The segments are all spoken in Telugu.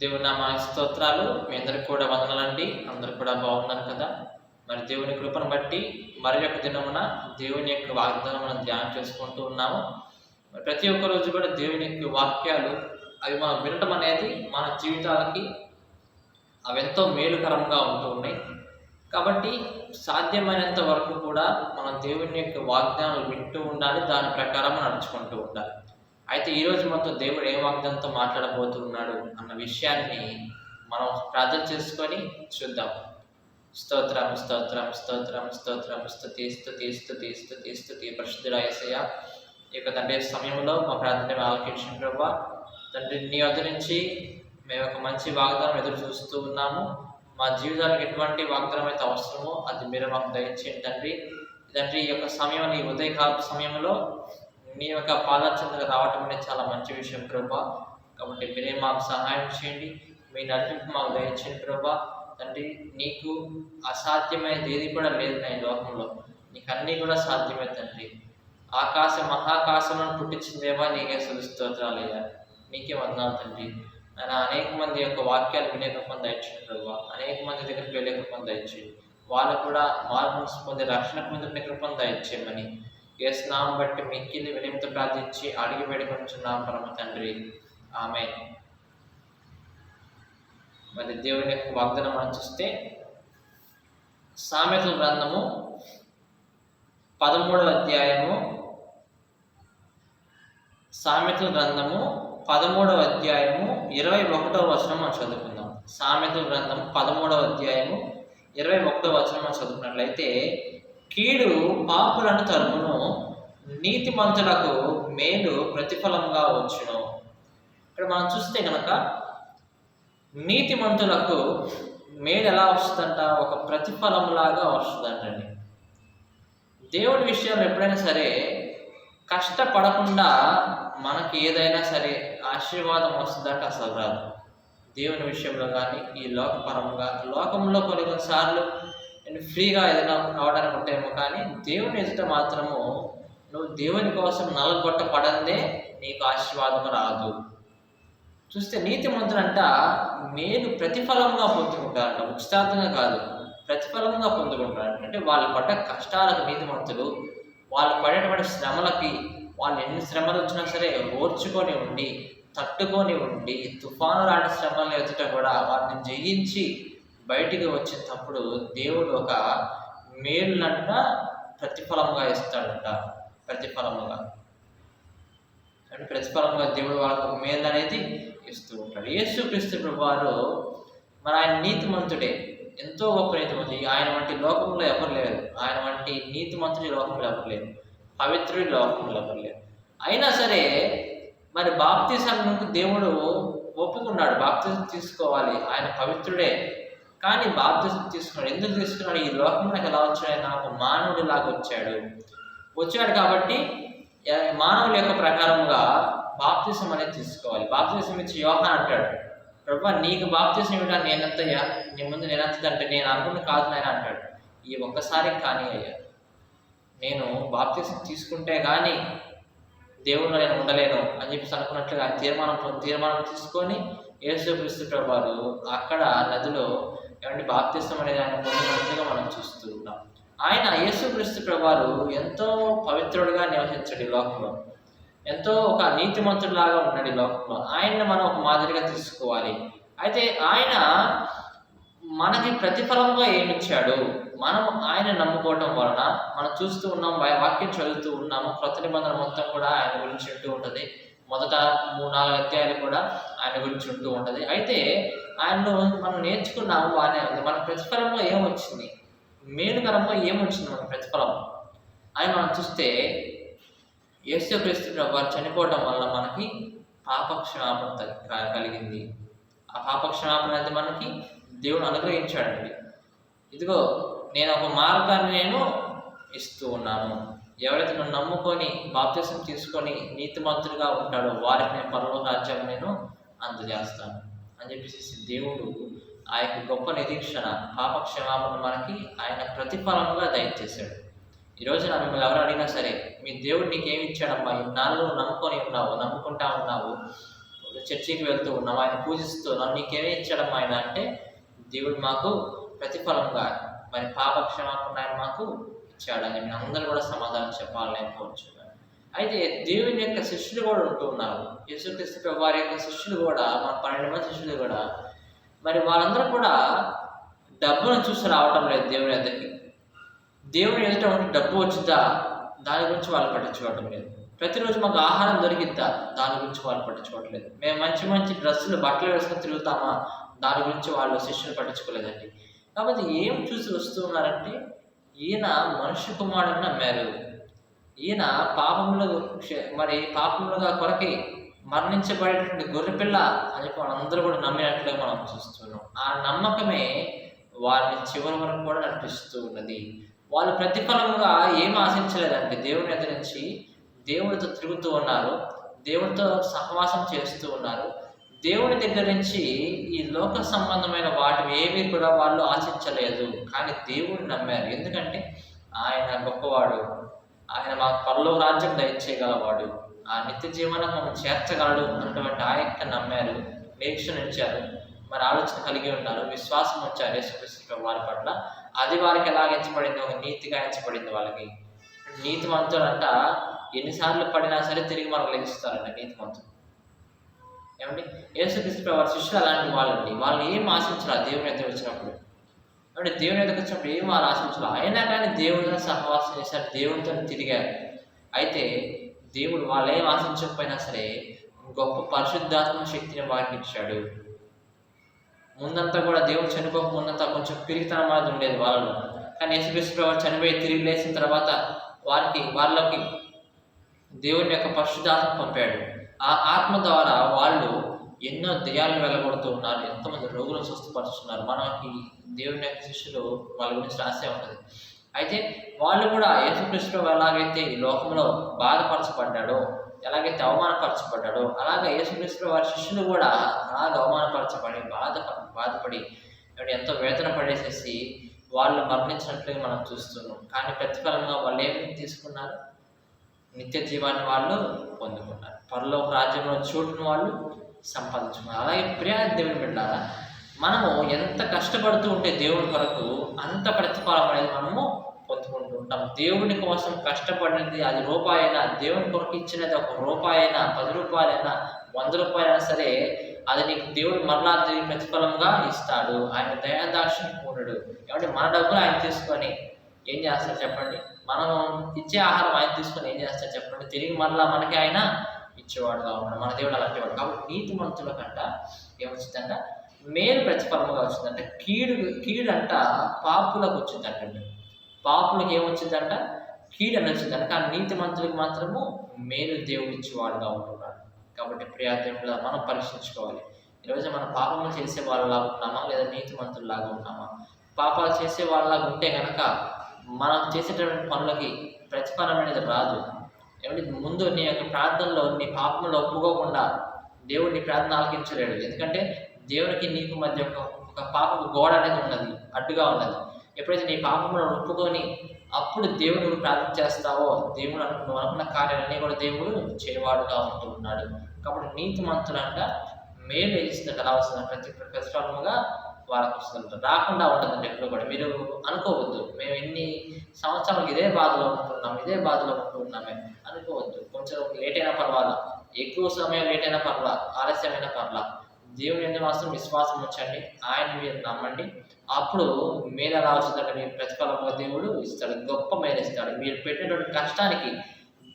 దేవుని నామానికి స్తోత్రాలు. మీ అందరికి కూడా వందనాలండి. అందరు కూడా బాగున్నారు కదా? మరి దేవుని కృపను బట్టి మరి యొక్క దినమున దేవుని యొక్క వాగ్దానం మనం ధ్యానం చేసుకుంటూ ఉన్నాము. మరి ప్రతి ఒక్క రోజు కూడా దేవుని యొక్క వాక్యాలు అవి మనం వినటం అనేది మన జీవితాలకి అవి ఎంతో మేలుకరంగా ఉంటూ ఉన్నాయి. కాబట్టి సాధ్యమైనంత వరకు కూడా మనం దేవుని యొక్క వాగ్దానాలు వింటూ ఉండాలి. దాని ప్రకారం నడుచుకుంటూ ఉండాలి. అయితే ఈరోజు మొత్తం దేవుడు ఏ వాగ్దంతో మాట్లాడబోతున్నాడు అన్న విషయాన్ని మనం ప్రార్థన చేసుకొని చూద్దాం. స్తోత్రం స్తోత్రం స్తోత్రం స్తోత్రం స్థుతి స్థుతి స్థుతి స్థుతి స్థుతి పరిశుద్ధుడ యేసయ్య ఈ యొక్క తండ్రి సమయంలో మా ప్రార్థన ఆలోచించిన ప్రభా తండ్రి నీ వద్ద నుంచి మేము ఒక మంచి వాగ్దానం ఎదురు చూస్తూ ఉన్నాము. మా జీవితానికి ఎటువంటి వాగ్దానం అయితే అవసరమో అది మీరు మాకు దయచేయండి తండ్రి. తండ్రి ఈ యొక్క సమయం ఈ ఉదయకాల సమయంలో నీ యొక్క పాదాచంద్ర రావటం అనేది చాలా మంచి విషయం ప్రభా. కాబట్టి మీరే మాకు సహాయం చేయండి. మీ నడిపింపు మాకు దయచేయండి ప్రభా. తండ్రి నీకు అసాధ్యమైనది ఏది కూడా లేదు నా ఈ లోకంలో. నీకు అన్నీ కూడా సాధ్యమే తండ్రి. ఆకాశ మహాకాశములను పుట్టించిందేవా నీకే స్తోత్రాలయ్యా నీకే వందనాలు తండ్రి. ఆయన అనేక మంది యొక్క వాక్యాలు వినే రూపం దయచేయండి ప్రభావ అనేక మంది దగ్గరికి వెళ్ళే కృపం దయచేయండి. వాళ్ళు కూడా మార్పు పొంది రక్షణ పొందిన కృపం దయచేయమని. ఏ స్నామం బట్టి మిక్కిలి వినిమిత ప్రార్థించి అడిగి వేడుకొంచున్నాం పరమ తండ్రి. ఆమె మరి దేవుని యొక్క వాగ్దానం మనం చూస్తే సామెతల గ్రంథము పదమూడవ అధ్యాయము సామెతల గ్రంథము పదమూడవ అధ్యాయము ఇరవై ఒకటవ వచనం మనం చదువుకుందాం. సామెతల గ్రంథం పదమూడవ అధ్యాయము ఇరవై ఒకటవ వచనం మనం చదువుకున్నట్లయితే కీడు పాపులను తరుమును నీతిమంతులకు మేలు ప్రతిఫలంగా వచ్చును. ఇక్కడ మనం చూస్తే కనుక నీతిమంతులకు మేలు ఎలా వస్తుందంట? ఒక ప్రతిఫలంలాగా వస్తుందంటండి. దేవుడి విషయంలో ఎప్పుడైనా సరే కష్టపడకుండా మనకి ఏదైనా సరే ఆశీర్వాదం వస్తుందంటే అసలు రాదు. దేవుని విషయంలో కానీ ఈ లోకపరంగా లోకంలో కొన్ని కొన్నిసార్లు నేను ఫ్రీగా ఏదైనా కావడానికి ఉంటాయేమో కానీ దేవుని ఎదుట మాత్రము నువ్వు దేవుని కోసం నలగొట్టపడందే నీకు ఆశీర్వాదం రాదు. చూస్తే నీతి నీతిమంతులంట మేలు ప్రతిఫలంగా పొందుకుంటారంట ఉచితార్థంగా కాదు ప్రతిఫలంగా పొందుకుంటారంట అంటే వాళ్ళు పడ్డ కష్టాలకు నీతి మంత్రులు వాళ్ళు పడేటువంటి శ్రమలకి వాళ్ళు ఎన్ని శ్రమలు వచ్చినా సరే ఓర్చుకొని ఉండి తట్టుకొని ఉండి తుఫాను లాంటి శ్రమలు ఎదుట కూడా వాటిని జయించి బయటికి వచ్చినప్పుడు దేవుడు ఒక మేలునంట ప్రతిఫలంగా ఇస్తాడంట. ప్రతిఫలముగా. అంటే ప్రతిఫలంగా దేవుడు వాళ్ళకు ఒక మేలు అనేది ఇస్తూ ఉంటాడు. యేసు క్రీస్తు వారు మరి ఆయన నీతిమంతుడే. ఎంతో గొప్ప నీతిమంతుడు. ఆయన వంటి లోకంలో ఎవరు లేరు. ఆయన వంటి నీతిమంతుడి లోకంలో ఎవరు లేరు. పవిత్రుడి లోకంలో ఎవరు లేరు. అయినా సరే మరి బాప్తీసానికి దేవుడు ఒప్పుకున్నాడు. బాప్తీసం తీసుకోవాలి. ఆయన పవిత్రుడే. కానీ బాప్తిజం తీసుకున్నాడు. ఎందుకు తీసుకున్నాడు? ఈ లోకంలోకి ఎలా వచ్చాడు నాకు మానవుడిలాగా వచ్చాడు. వచ్చాడు కాబట్టి మానవుల యొక్క ప్రకారంగా బాప్తిసం అనేది తీసుకోవాలి. బాప్తిసం ఇచ్చి యోహన్ అంటాడు ప్రభా నీకు బాప్తిసం ఇవ్వడా నేనంతయ్యా? నీ ముందు నేనంత అంటే నేను అనుకున్న కాదు నాయన అంటాడు. ఈ ఒక్కసారి కానీ అయ్యా నేను బాప్తిసం తీసుకుంటే కానీ దేవుణ్ణి నేను ఉండలేను అని చెప్పేసి అనుకున్నట్లుగా తీర్మానం తీర్మానం తీసుకొని యేసుక్రీస్తు ప్రభువారు అక్కడ నదిలో ఏమంటే బాప్తిసం అనేది ఆయన పొందినట్లుగా మనం చూస్తూ ఉన్నాం. ఆయన యేసుక్రీస్తు ప్రభువారు ఎంతో పవిత్రుడుగా నివసించడు ఈ లోకంలో. ఎంతో ఒక నీతిమంతుడిలాగా ఉన్నాడు ఈ లోకంలో. ఆయన్ని మనం ఒక మాదిరిగా తీసుకోవాలి అయితే ఆయన మనకి ప్రతిఫలంగా ఏమిచ్చాడు? మనం ఆయన నమ్ముకోవటం వలన మనం చూస్తూ ఉన్నాం వాక్యం చదువుతూ ఉన్నాము క్రొత్త నిబంధన మొత్తం కూడా ఆయన గురించి ఉంటూ ఉంటుంది. మొదట మూడు నాలుగు అధ్యాయాలు కూడా ఆయన గురించి ఉంటూ ఉంటుంది. అయితే ఆయనను మనం నేర్చుకున్నాము బాగానే ఉంది మన ప్రతిఫలంలో ఏమొచ్చింది? మేలుకరంలో ఏమొచ్చింది మన ప్రతిఫలం? అని మనం చూస్తే యేసుక్రీస్తు ప్రభు వారు చనిపోవడం వల్ల మనకి పాపక్షమాపణ క- కలిగింది. ఆ పాపక్షమాపణ అనేది మనకి దేవుడు అనుగ్రహించాడండి. ఇదిగో నేను ఒక మార్గాన్ని నేను ఇస్తూ ఉన్నాను. ఎవరైతే నన్ను నమ్ముకొని బాప్తిసం తీసుకొని నీతిమంతుడుగా ఉంటాడో వారికి నేను పరలోక రాజ్యం నేను అందజేస్తాను. అని చెప్పేసి దేవుడు ఆ యొక్క గొప్ప నిరీక్షణ పాప క్షమాపణ మనకి ఆయన ప్రతిఫలంగా దయచేశాడు. ఈరోజు నా మిమ్మల్ని ఎవరు అడిగినా సరే మీ దేవుడు నీకేమి ఇచ్చాడమ్మా? ఇన్నాళ్ళు నమ్ముకొని ఉన్నావు నమ్ముకుంటా ఉన్నావు చర్చికి వెళ్తూ ఉన్నావు ఆయన పూజిస్తున్నాం నీకేమే ఇచ్చాడమ్మా? ఆయన అంటే దేవుడు మాకు ప్రతిఫలంగా మరి పాప క్షమాపణ ఆయన మాకు చేయడం కానీ అందరూ కూడా సమాధానం చెప్పాలని అయితే దేవుని యొక్క శిష్యులు కూడా ఉంటూ ఉన్నారు. యేసుక్రీస్తు వారి యొక్క శిష్యులు కూడా మన పన్నెండు మంది శిష్యులు కూడా మరి వాళ్ళందరూ కూడా డబ్బును చూసి రావటం లేదు దేవుని ఎద్దకి. దేవుని ఎదుట ఉంటే డబ్బు వచ్చిందా? దాని గురించి వాళ్ళు పట్టించుకోవటం లేదు. ప్రతిరోజు మాకు ఆహారం దొరికిద్దా? దాని గురించి వాళ్ళు పట్టించుకోవట్లేదు మేము మంచి మంచి డ్రెస్సులు బట్టలు వేసుకొని తిరుగుతామా? దాని గురించి వాళ్ళు శిష్యులు పట్టించుకోలేదండి. కాబట్టి ఏం చూసి వస్తూ ఉన్నారంటే ఈయన మనుష్య కుమారుడిని నమ్మారు. ఈయన పాపములు మరి పాపములుగా కొరకి మరణించబడేటువంటి గొర్రెపిల్ల అని అందరూ కూడా నమ్మినట్లుగా మనం చూస్తున్నాం. ఆ నమ్మకమే వారిని చివరి వరకు కూడా నడిపిస్తూ ఉన్నది. వాళ్ళు ప్రతిఫలముగా ఏం ఆశించలేదండి. దేవుని ఎదురించి నుంచి దేవుడితో తిరుగుతూ ఉన్నారు. దేవుడితో సహవాసం చేస్తూ ఉన్నారు. దేవుని దగ్గర నుంచి ఈ లోక సంబంధమైన వాటి ఏవి కూడా వాళ్ళు ఆశించలేదు. కానీ దేవుడిని నమ్మారు. ఎందుకంటే ఆయన గొప్పవాడు. ఆయన మాకు పరలో రాజ్యం దయచేయగలవాడు. ఆ నిత్య జీవనం మనం చేర్చగలడు అన్నటువంటి ఆ యొక్క నమ్మారు. నిరీక్షణ ఇచ్చారు మరి ఆలోచన కలిగి ఉన్నారు. విశ్వాసం వచ్చారు యేసుక్రీస్తు వారి పట్ల. అది వారికి ఎలా ఎంచబడింది ఒక నీతిగా ఎంచబడింది వాళ్ళకి. నీతిమంతుడు అంట ఎన్నిసార్లు పడినా సరే తిరిగి మనకు లెగిస్తారంట నీతిమంతుడు ఏమండి? యేసుక్రీస్తు వారి శిష్యులు అలాంటి వాళ్ళండి. వాళ్ళని ఏం ఆశించారు దేవుని ఎదురు వచ్చినప్పుడు? అంటే దేవుని ఎదురు వచ్చినప్పుడు ఏం వాళ్ళు ఆశించారు? అయినా కానీ దేవుడితో సహవాసం చేశారు దేవునితో తిరిగారు. అయితే దేవుడు వాళ్ళు ఏం ఆశించకపోయినా సరే గొప్ప పరిశుద్ధాత్మ శక్తిని వారికి ఇచ్చాడు. ముందంతా కూడా దేవుడు చనిపోక ముందంతా కొంచెం పిరిగితనం అనేది ఉండేది వాళ్ళలో. కానీ యేసుక్రీస్తు ప్రభు చనిపోయి తిరిగి లేచిన తర్వాత వారికి వాళ్ళకి దేవుని యొక్క పరిశుద్ధాత్మ పంపాడు. ఆ ఆత్మ ద్వారా వాళ్ళు ఎన్నో దయాలను వెళ్ళగొడుతూ ఉన్నారు ఎంతోమంది రోగులను స్వస్థపరుస్తున్నారు. మనకి దేవుని యొక్క శిష్యులు వాళ్ళ గురించి రాసే ఉంటుంది అయితే వాళ్ళు కూడా యేసుక్రీస్తు ఎలాగైతే ఈ లోకంలో బాధపరచబడ్డాడో ఎలాగైతే అవమానపరచబడ్డాడో అలాగే యేసుక్రీస్తు వారి శిష్యులు కూడా అలాగ అవమానపరచబడి బాధ బాధపడి ఎంతో వేదన పడేసేసి వాళ్ళు మరణించినట్లుగా మనం చూస్తున్నాం. కానీ ప్రతిఫలంగా వాళ్ళు ఏమి తీసుకున్నారు? నిత్య జీవాన్ని వాళ్ళు పొందుకున్నారు పరలోక రాజ్యంలో చోటును వాళ్ళు సంపాదించుకున్నారు అలాగే ప్రియా దేవుని బిడ్డారా మనము ఎంత కష్టపడుతూ ఉంటే దేవుని కొరకు అంత ప్రతిఫలం అనేది మనము పొందుకుంటూ ఉంటాం. దేవుని కోసం కష్టపడినది అది రూపాయైనా దేవుని కొరకు ఇచ్చినది ఒక రూపాయైనా పది రూపాయలైనా వంద రూపాయలైనా సరే అది నీకు దేవుడు మరలా తిరిగి ప్రతిఫలంగా ఇస్తాడు. ఆయన దయాదాక్షిని పూర్ణుడు ఏమంటే మన డబ్బులు ఆయన తీసుకొని ఏం చేస్తారు చెప్పండి? మనం ఇచ్చే ఆహారం ఆయన తీసుకొని ఏం చేస్తాడు చెప్పండి? తిరిగి మరలా మనకి ఆయన ఇచ్చేవాడుగా ఉన్నాడు. మన దేవుడు అలాంటివాడు కాబట్టి నీతి మంతుల కంట ఏమొచ్చిందంట? మేలు ప్రతిఫలముగా వచ్చిందంట. కీడు కీడు అంట పాపులకు వచ్చిందంటండి పాపులకు ఏమొచ్చిందంట? కీడు అని వచ్చిందంట. కానీ నీతి మంతులకు మాత్రము మేలు దేవుడు ఇచ్చేవాడుగా ఉంటున్నాడు. కాబట్టి ప్రియాదేవుల మనం పరీక్షించుకోవాలి. ఈరోజు మనం పాపములు చేసే వాళ్ళలాగా ఉన్నామా? లేదా నీతి మంతుల్లాగా ఉన్నామా? పాపాలు చేసే వాళ్ళలాగా ఉంటే కనుక మనం చేసేటటువంటి పనులకి ప్రతిఫలం అనేది రాదు. ఏమంటే ముందు నీ యొక్క ప్రార్థనలో నీ పాపంలో ఒప్పుకోకుండా దేవుడు నీ ప్రార్థన ఆలకించలేడు. ఎందుకంటే దేవునికి నీకు మధ్య ఒక ఒక పాపపు గోడ అనేది ఉన్నది అడ్డుగా ఉన్నది. ఎప్పుడైతే నీ పాపంలో ఒప్పుకొని అప్పుడు దేవుడు నువ్వు ప్రార్థన చేస్తావో దేవుడు నువ్వు అనుకున్న కార్యాలన్నీ కూడా దేవుడు చేయవాడుగా ఉంటూ ఉన్నాడు. కాబట్టి నీతి మంతులంట మేలు వేస్తుందంట ఎలా ప్రతి ప్రతిఫలముగా వాళ్ళకి వస్తుందంట రాకుండా ఉండదండి ఎప్పుడు కూడా. మీరు అనుకోవద్దు. మేము ఎన్ని సంవత్సరాలకు ఇదే బాధలో ఉంటున్నాం ఇదే బాధలో ఉంటున్నామే అనుకోవద్దు. కొంచెం లేట్ అయినా పర్వాలా? ఎక్కువ సమయం లేట్ అయినా పర్లా ఆలస్యమైన పర్లా దేవుని ఎందుకు మాత్రం విశ్వాసం ఉంచండి. ఆయన మీరు నమ్మండి. అప్పుడు మేలు ఎలా మీ ప్రతిఫలంగా దేవుడు ఇస్తాడు. గొప్ప మేలు ఇస్తాడు. మీరు పెట్టినటువంటి కష్టానికి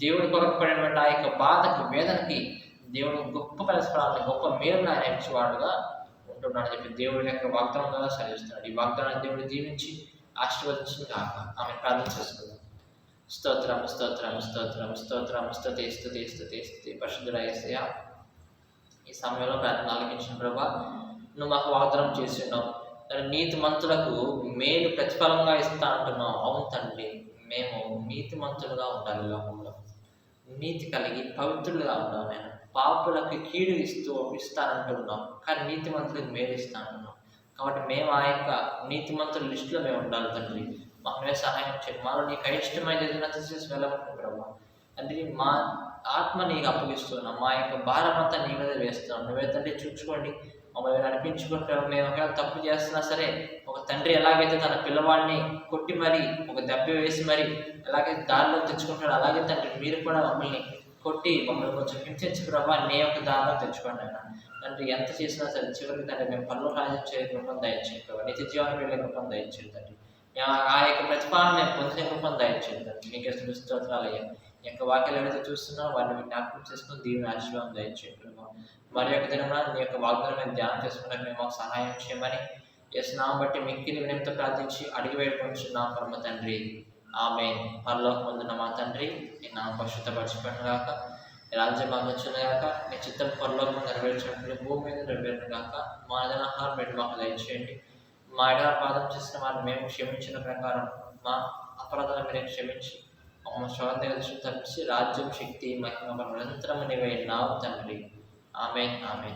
దేవుడి కొరకు పడినటువంటి ఆ యొక్క బాధకి వేదనకి దేవుడు గొప్ప పరిసరాలను గొప్ప మేలును ఆయన ఇచ్చేవాడుగా ఉంటున్నాడు చెప్పి దేవుడి యొక్క వాగ్దానంగా సరిస్తున్నాడు ఈ వాగ్దానాన్ని దేవుడు దీవించి ఆశీర్వదించిన కాక ఆమె ప్రార్థన చేసుకుందాం. స్తోత్రం స్తోత్రం స్తోత్రం స్తోత్రం స్తుతి స్తుతి స్తుతి స్తుతి పరిశుద్ధుడేసయ ఈ సమయంలో ప్రార్థన ఆలకించిన ప్రభా నువ్వు మాకు వాగ్దానం చేసి ఉన్నావు నీతి మంతులకు మేలు ప్రతిఫలంగా ఇస్తా అంటున్నావు. అవును తండ్రి మేము నీతి మంతులుగా ఉండాలి లోకంలో. నీతి కలిగి పవిత్రులుగా ఉన్నాం నేను పాపులకు కీడు ఇస్తూ ఇస్తానంటున్నాం కానీ నీతిమంతులకు మేలు ఇస్తానంటున్నాం కాబట్టి మేము ఆ యొక్క నీతిమంతుల లిస్టులో మేము ఉండాలి తండ్రి. మాకు సహాయం చేయండి. మాలో నీకు అయిష్టమైన ఏదైనా తీసేసి వెళ్ళకుండా ప్రభావ అంటే మా ఆత్మ నీకు అప్పగిస్తున్నాం. మా యొక్క భారం అంతా నీ మీద వేస్తున్నాం. నువ్వే తండ్రి చూసుకోండి. మమ్మల్ని నడిపించుకుంటే మేము ఒకవేళ తప్పు చేస్తున్నా సరే ఒక తండ్రి ఎలాగైతే తన పిల్లవాడిని కొట్టి మరి ఒక దెబ్బ వేసి మరి ఎలాగైతే దారిలో తెచ్చుకుంటాడో అలాగే తండ్రి మీరు కూడా మమ్మల్ని కొట్టి మమ్మల్ని కొంచెం హింసించి ప్రభావ నే యొక్క దారిలో తెచ్చుకోండి అన్న. తండ్రి ఎంత చేసినా సరే చివరికి తండ్రి మేము పనులు రాజ్యం చేయ కృపను దయచేయండి ప్రభావ నిత్య జీవనం వెళ్ళే కృపను దయచేయండి తండ్రి. ఆ- యొక్క ప్రతిపాదన మేము పొందిన కృపను దయచేయండి తండ్రి. మీకే స్తోత్రాలు అయ్యా. ఈ యొక్క వాక్యాలు ఏవైతే చూస్తున్నారో వారిని జ్ఞాపకం చేసుకుని దీని ఆశీర్వాదం దయచేయండి ప్రభావ మరి యొక్క దినమున నీ యొక్క వాగ్దానం మేము ధ్యానం చేసుకున్నాక మేము మాకు సహాయం చేయమని చేస్తున్నాం బట్టి మిక్కిలి వినంత ప్రార్థించి అడిగి వేడుకొంచున్నాం పరమ తండ్రి. ఆమె పరలోక పొందిన మా తండ్రి నేను నా పరిశుద్ధపరచబడిన గాక రాజ్యం మాకొచ్చిన నీ చిత్తం పరలోకం నెరవేర్చినట్లు భూమి మీద నెరవేరిన గాక మా ఆహారం పెట్టి మాకు దయచేయండి. మా ఎడ పాదం చేసిన వారిని మేము క్షమించిన ప్రకారం మా అపరాధాలను మీరు క్షమించి మమ్మల్ని స్వాతంత్ర దృష్టి తప్పించి రాజ్యం శక్తి మహిమ నిరంతరం నీవై నావు తండ్రి. ఆమె ఆమె